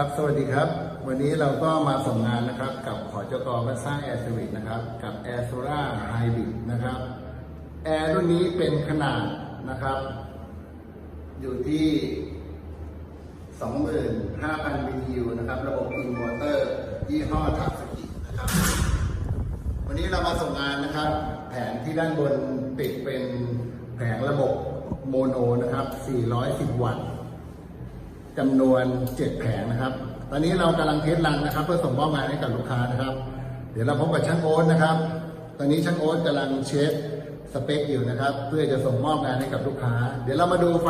ครับ สวัสดีครับ วันนี้เราก็มาส่งงานนะครับ กับขอจกบ้าสร้างแอร์สวิตนะครับ กับ Air s o l a Hybrid นะครับแอร์รุ่นนี้เป็นขนาดนะครับ อยู่ที่ 25,000 BTU นะครับ ระบบอินเวอร์เตอร์ ยี่ห้อทาสกินะครับ วันนี้เรามาส่งงานนะครับ แผงที่ด้านบนติดเป็นแผงระบบโมโนนะครับ 410 วัตต์ จำนวน 7 แผงนะครับ ตอนนี้เรากำลังเทสรันนะครับ เพื่อส่งมอบงานให้กับลูกค้านะครับ เดี๋ยวเราพบกับช่างโอ๊ตนะครับ ตอนนี้ช่างโอ๊ตกำลังเช็คสเปคอยู่นะครับ เพื่อจะส่งมอบงานให้กับลูกค้า เดี๋ยวเรามาดูไฟ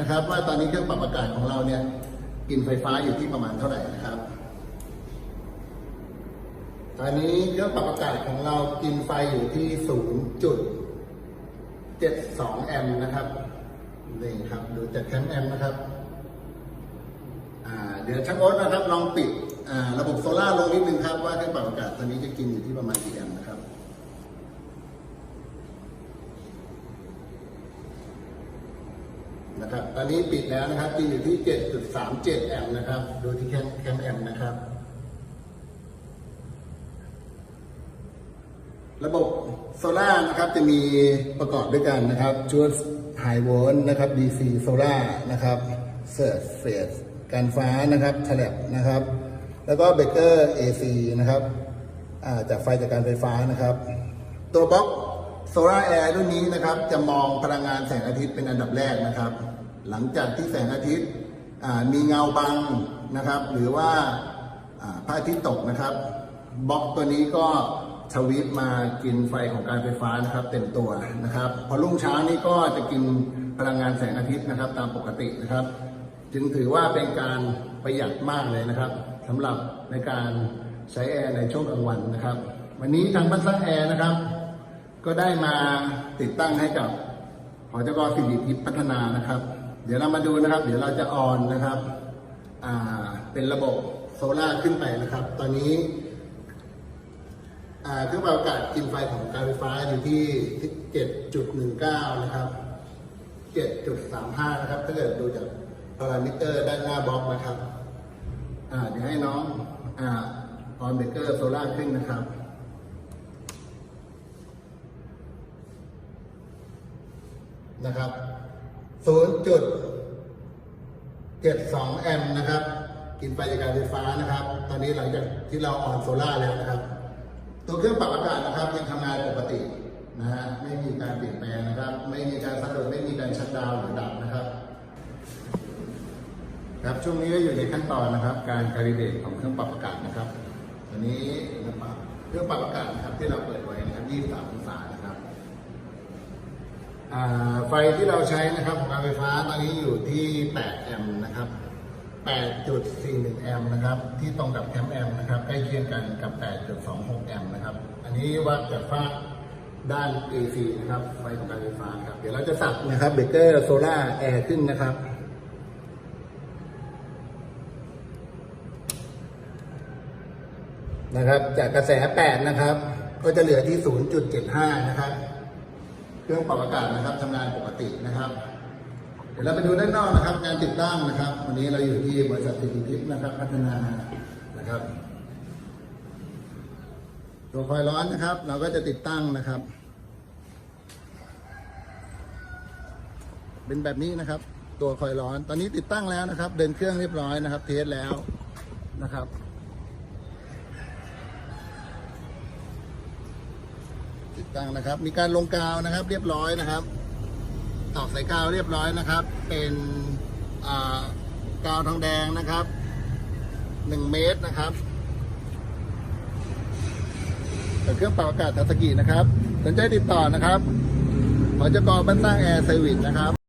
นะครับ ว่าตอนนี้เครื่องปรับอากาศของเราเนี่ยกินไฟฟ้าอยู่ที่ประมาณเท่าไหร่นะครับ ตอนนี้เครื่องปรับอากาศของเรากินไฟอยู่ที่ 0.72 แอมป์นะครับนี่ครับ ดูจากแคมแอมป์นะครับ เดี๋ยวช่างโอ๊ตนะครับลองปิดระบบโซล่าลงนิดนึงครับว่าเครื่องปรับอากาศตอนนี้จะกินอยู่ที่ประมาณกี่แอมป์นะครับนะครับตอนนี้ปิดแล้วนะครับกินอยู่ที่ 7.37 แอมป์นะครับดูที่แคมแคมแอมป์นะครับ ระบบโซล่านะครับจะมีประกอบด้วยกันนะครับชุดไฮโวลต์นะครับ DC โซล่านะครับเซิร์ฟเฟส การฟ้านะครับฉลบนะครับ แล้วก็เบเกอร์ AC นะครับจากไฟจากการไฟฟ้านะครับ ตัวบล็อกโซล่าแอร์รุ่นนี้นะครับ จะมองพลังงานแสงอาทิตย์เป็นอันดับแรกนะครับ หลังจากที่แสงอาทิตย์มีเงาบังนะครับ หรือว่าอ่าพระอาทิตย์ตกนะครับบล็อกตัวนี้ก็ทวิตมากินไฟของการไฟฟ้านะครับ เต็มตัวนะครับ พอรุ่งเช้านี้ก็จะกินพลังงานแสงอาทิตย์นะครับ ตามปกตินะครับ จึงถือว่าเป็นการประหยัดมากเลยนะครับสำหรับในการใช้แอร์ในช่วงกลางวันนะครับ วันนี้ทางบ้านสร้างแอร์นะครับ ก็ได้มาติดตั้งให้กับหอจกสิริทิพย์พัฒนานะครับ เดี๋ยวเรามาดูนะครับ เดี๋ยวเราจะออนนะครับเป็นระบบโซล่าขึ้นไปนะครับ ตอนนี้เครื่องปรับอากาศกินไฟของการไฟฟ้าอยู่ที่7.19 นะครับ 7.35 นะครับ ถ้าเกิดดูจาก พารามิเตอร์ด้านหน้าบล็อกนะครับอ่าเดี๋ยวให้น้องอ่าออนเบเกอร์โซล่าขึ้นนะครับนะครับ0.72 แอมป์นะครับ กินไฟจากการไฟฟ้านะครับ ตอนนี้หลังจากที่เราออนโซล่าแล้วนะครับ ตัวเครื่องปรับอากาศนะครับยังทำงานปกตินะฮะไม่มีการเปลี่ยนแปลงนะครับ ไม่มีการสะดุดไม่มีการชัดดาวหรือดับนะครับ ครับช่วงนี้ก็อยู่ในขั้นตอนนะครับ การการิเดตของเครื่องปรับอากาศนะครับตอนนี้นะครับเครื่องปรับอากาศนะครับที่เราเปิดไว้นะครับ23องศานะครับไฟที่เราใช้นะครับของการไฟฟ้าตอนนี้อยู่ที่ 8 แอมป์นะครับ 8.41 แอมป์นะครับ ที่ตรงกับแคมป์แอมป์นะครับใกล้เคียงกันกับ 8.26 แอมป์นะครับ อันนี้วัดจากฝ้าด้าน AC นะครับ ไฟของการไฟฟ้าครับ เดี๋ยวเราจะสับนะครับเบเกอร์โซล่าแอร์ขึ้นนะครับ นะครับ จากกระแส 8 นะครับ ก็จะเหลือที่ 0.75 นะครับ เครื่องปรับอากาศนะครับทำงานปกตินะครับ เดี๋ยวเราไปดูด้านนอกนะครับ การติดตั้งนะครับ วันนี้เราอยู่ที่บริษัทสิริทิพย์นะครับ พัฒนานะครับตัวคอยร้อนนะครับ เราก็จะติดตั้งนะครับ เป็นแบบนี้นะครับ ตัวคอยร้อน ตอนนี้ติดตั้งแล้วนะครับ เดินเครื่องเรียบร้อยนะครับ เทสแล้วนะครับ ตั้งนะครับ มีการลงกาวนะครับ เรียบร้อยนะครับ ตอกใส่กาวเรียบร้อยนะครับ เป็นกาวทองแดงนะครับหนึ่งเมตรนะครับเป็นเครื่องเป่าอากาศทัศกินะครับสนใจติดต่อนะครับหอจกบ้านสร้างแอร์เซอร์วิสนะครับ